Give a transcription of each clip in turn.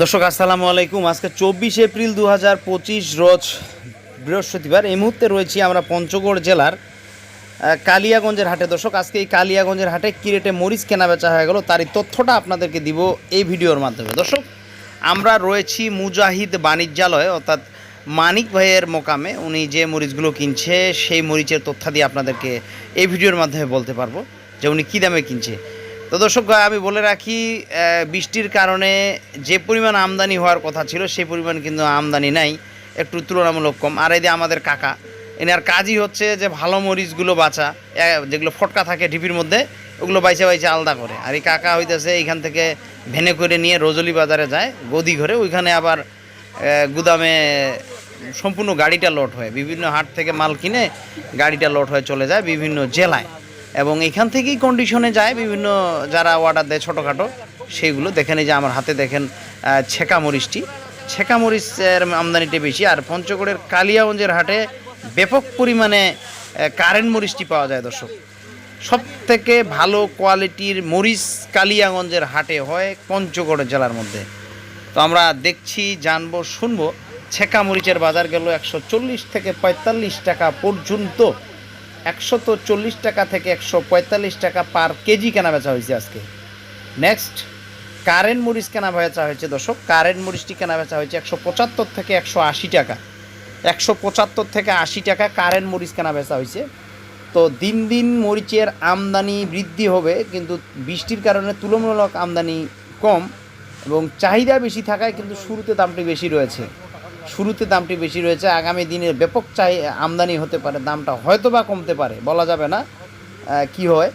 দর্শক, আসসালামু আলাইকুম। আজকে চব্বিশ এপ্রিল দু হাজার পঁচিশ, রোজ বৃহস্পতিবার। এই মুহূর্তে রয়েছি আমরা পঞ্চগড় জেলার কালিয়াগঞ্জের হাটে। দর্শক, আজকে এই কালিয়াগঞ্জের হাটে কি রেটে মরিচ কেনা বেচা হয়ে গেল তারই তথ্যটা আপনাদেরকে দিব এই ভিডিওর মাধ্যমে। দর্শক, আমরা রয়েছি মুজাহিদ বাণিজ্যালয়, অর্থাৎ মানিক ভাইয়ের মোকামে। উনি যে মরিচগুলো কিনছে, সেই মরিচের তথ্যাদি আপনাদেরকে এই ভিডিওর মাধ্যমে বলতে পারব যে উনি কী দামে কিনছে। তো দর্শক আমি বলে রাখি বৃষ্টির কারণে যে পরিমাণ আমদানি হওয়ার কথা ছিল সেই পরিমাণ কিন্তু আমদানি নাই, একটু তুলনামূলক কম। আর যে আমাদের কাকা, এনার কাজই হচ্ছে যে ভালো মরিচগুলো বাঁচা যেগুলো ফটকা থাকে ঢিপির মধ্যে, ওগুলো বাইচে বাইচে আলাদা করে। আর এই কাকা হইতেছে এইখান থেকে ভেনে করে নিয়ে রজলি বাজারে যায়, গদি ঘরে, ওইখানে আবার গুদামে সম্পূর্ণ গাড়িটা লোড হয়। বিভিন্ন হাট থেকে মাল কিনে গাড়িটা লোড হয়ে চলে যায় বিভিন্ন জেলায়। এবং এখান থেকেই কন্ডিশনে যায় বিভিন্ন যারা অর্ডার দেয় ছোটোখাটো সেইগুলো দেখেন এই যে আমার হাতে দেখেন ছেঁকা মরিচটি। ছেঁকা মরিচের আমদানিটা বেশি, আর পঞ্চগড়ের কালিয়াগঞ্জের হাটে ব্যাপক পরিমাণে কারেন্ট মরিচটি পাওয়া যায় দর্শক। সব থেকে ভালো কোয়ালিটির মরিচ কালিয়াগঞ্জের হাটে হয় পঞ্চগড় জেলার মধ্যে। তো আমরা দেখছি, জানব, শুনব, ছেঁকা মরিচের বাজার গেল একশো চল্লিশ থেকে পঁয়তাল্লিশ টাকা পর্যন্ত। একশো চল্লিশ টাকা থেকে একশো পঁয়তাল্লিশ টাকা পার কেজি কেনা বেচা হয়েছে আজকে। নেক্সট কারেন্ট মরিচ কেনা বেচা হয়েছে দর্শক। কারেন্ট মরিচটি কেনা বেচা হয়েছে একশো পঁচাত্তর থেকে একশো আশি টাকা। একশো পঁচাত্তর থেকে আশি টাকা কারেন্ট মরিচ কেনা বেচা হয়েছে। তো দিন দিন মরিচের আমদানি বৃদ্ধি হবে, কিন্তু বৃষ্টির কারণে তুলনামূলক আমদানি কম এবং চাহিদা বেশি থাকায় কিন্তু শুরুতে দামটি বেশি রয়েছে। শুরুতে দামটি বেশি রয়েছে, আগামী দিনে ব্যাপক চাই আমদানি হতে পারে, দামটা হয়তো বা কমতে পারে, বলা যাবে না কি হয়।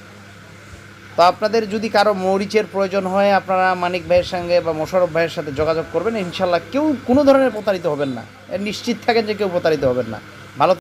তো আপনাদের যদি কারও মরিচের প্রয়োজন হয়, আপনারা মানিক ভাইয়ের সঙ্গে বা মোশারফ ভাইয়ের সাথে যোগাযোগ করবেন ইনশাল্লাহ কেউ কোনো ধরনের প্রতারিত হবেন না। নিশ্চিত থাকেন যে কেউ প্রতারিত হবেন না। ভালো